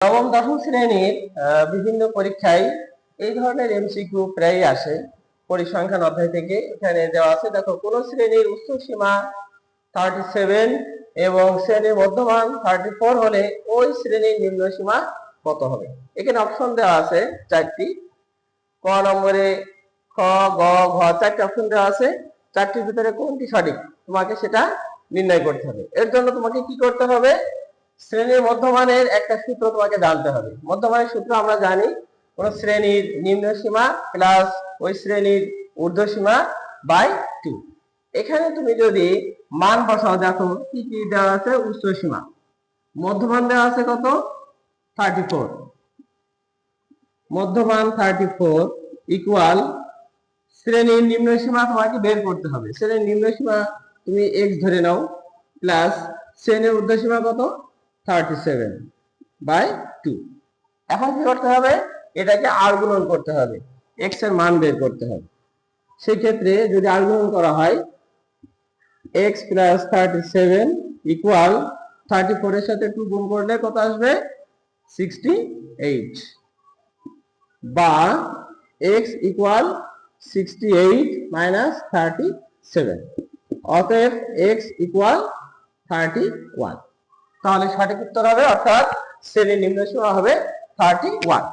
নবম, দশম শ্রেণির বিভিন্ন পরীক্ষায় এই ধরনের এমসিকিউ প্রায় আসে। পরিসংখ্যান অধ্যায় থেকে এখানে দেওয়া আছে, দেখো, কোন শ্রেণির উচ্চ সীমা থার্টি সেভেন এবং শ্রেণির মধ্যমান থার্টি ফোর হলে ওই শ্রেণির নিম্ন সীমা কত হবে? এখানে অপশন দেওয়া আছে চারটি। ক নম্বরে খ, গ, ঘ, চারটি অপশন দেওয়া আছে। চারটির ভিতরে কোনটি সঠিক? তোমাকে সেটা নির্ণয় করতে হবে। এর জন্য তোমাকে কি করতে হবে? শ্রেণির মধ্যমানের একটা সূত্র তোমাকে জানতে হবে। মধ্যমানের সূত্র আমরা জানি, কোন শ্রেণির নিম্ন সীমা প্লাস ওই শ্রেণির ঊর্ধ্ব সীমা বাই টু এখানে তুমি যদি মান বসাও, দেখো কি কি দেওয়া আছে, উচ্চ সীমা। মধ্যমান দেওয়া আছে কত? থার্টি ফোর মধ্যমান থার্টি ফোর ইকুয়াল শ্রেণির নিম্ন সীমা তোমাকে বের করতে হবে। শ্রেণির নিম্ন সীমা তুমি এক্স ধরে নাও প্লাস শ্রেণির ঊর্ধ্ব সীমা কত? Thirty seven by two. এখন কি করতে হবে? এটাকে আর গুণন করতে হবে। এক্সের মান বের করতে হবে। সেক্ষেত্রে যদি আর গুণন করা হয় x plus thirty seven equal thirty four এর সাথে টু গুণ করলে কত আসবে? সিক্সটি এইট বা x equal sixty eight minus thirty seven অতএব এক্স ইকুয়াল থার্টি ওয়ান তাহলে সঠিক উত্তর হবে অর্থাৎ শ্রেণির নিম্ন সীমা হবে থার্টি ওয়ান